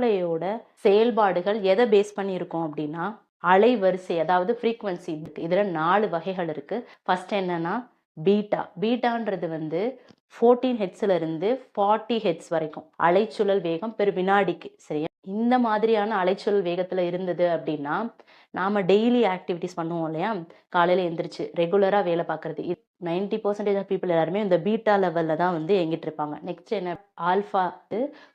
மூளையோட செயல்பாடுகள் எதை பேஸ் பண்ணியிருக்கோம் அப்படின்னா அலைவரிசை அதாவது ஃப்ரீக்வன்சி இதில் நாலு வகைகள் இருக்கு. ஃபஸ்ட் என்னன்னா பீட்டா பீட்டான்றது வந்து ஃபோர்டீன் ஹெட்ஸ்ல இருந்து ஃபார்ட்டி ஹெட்ஸ் வரைக்கும். அலைச்சுழல் வேகம் பெரு வினாடிக்கு சரியா? இந்த மாதிரியான அலைச்சல் வேகத்தில் இருந்தது அப்படின்னா நாம டெய்லி ஆக்டிவிட்டிஸ் பண்ணுவோம் இல்லையா? காலையில எந்திரிச்சு ரெகுலரா வேலை பார்க்கறது. நைன்டி பர்சன்டேஜ் ஆஃப் பீப்புள் எல்லாருமே இந்த பீட்டா லெவல்ல தான் வந்து எங்கிட்டு இருப்பாங்க. நெக்ஸ்ட் என்ன? ஆல்ஃபா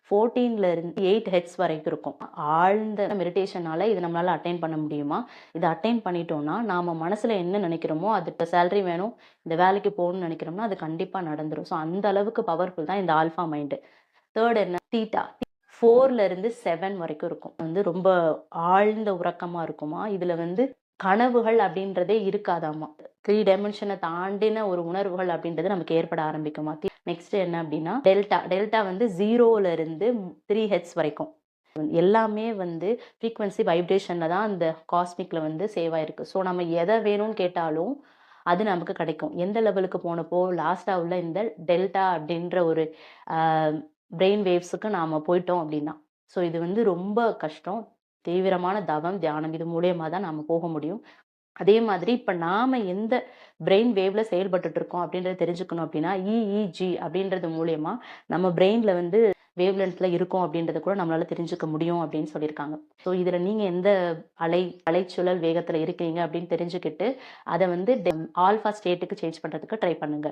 ஃபோர்டீன்ல இருந்து எயிட் ஹெட்ஸ் வரைக்கும் இருக்கும். ஆழ்ந்த மெடிடேஷனால இது நம்மளால அட்டைன் பண்ண முடியுமா? இதை அட்டைன் பண்ணிட்டோம்னா நாம மனசுல என்ன நினைக்கிறோமோ அது இப்போ சேலரி வேணும் இந்த வேலைக்கு போகணும்னு நினைக்கிறோம்னா அது கண்டிப்பா நடந்துடும் ஸோ அந்த அளவுக்கு பவர்ஃபுல் தான் இந்த ஆல்ஃபா மைண்டு தேர்ட் என்ன? தீட்டா ஃபோர்ல இருந்து செவன் வரைக்கும் இருக்கும். வந்து ரொம்ப ஆழ்ந்த உறக்கமா இருக்குமா? இதுல வந்து கனவுகள் அப்படின்றதே இருக்காதாமா? த்ரீ டைமென்ஷனை தாண்டின ஒரு உணர்வுகள் அப்படின்றது நமக்கு ஏற்பட ஆரம்பிக்குமா? நெக்ஸ்ட் என்ன அப்படின்னா டெல்டா டெல்டா வந்து ஜீரோல இருந்து த்ரீ ஹெட்ஸ் வரைக்கும். எல்லாமே வந்து ஃப்ரீக்வன்சி வைப்ரேஷனில் தான் அந்த காஸ்மிக்கில் வந்து சேவ் ஆயிருக்கு. ஸோ நம்ம எதை வேணும்னு கேட்டாலும் அது நமக்கு கிடைக்கும். எந்த லெவலுக்கு போனப்போ லாஸ்ட்டாக உள்ள இந்த டெல்டா அப்படின்ற ஒரு பிரெயின் வேவ்ஸுக்கு நாம் போயிட்டோம் அப்படின்னா. ஸோ இது வந்து ரொம்ப கஷ்டம். தீவிரமான தவம் தியானம் இது மூலியமாக தான் நாம் போக முடியும். அதே மாதிரி இப்போ நாம் எந்த பிரெயின் வேவ்ல செயல்பட்டு இருக்கோம் அப்படின்றத தெரிஞ்சுக்கணும் அப்படின்னா இஇஜி அப்படின்றது மூலயமா நம்ம பிரெயின்ல வந்து வேவ் லென்த்ல இருக்கும் அப்படின்றத கூட நம்மளால தெரிஞ்சுக்க முடியும் அப்படின்னு சொல்லியிருக்காங்க. ஸோ இதில் நீங்க எந்த அலை அலைச்சுழல் வேகத்துல இருக்கீங்க அப்படின்னு தெரிஞ்சுக்கிட்டு அதை வந்து ஆல்ஃபா ஸ்டேட்டுக்கு சேஞ்ச் பண்ணுறதுக்கு ட்ரை பண்ணுங்க.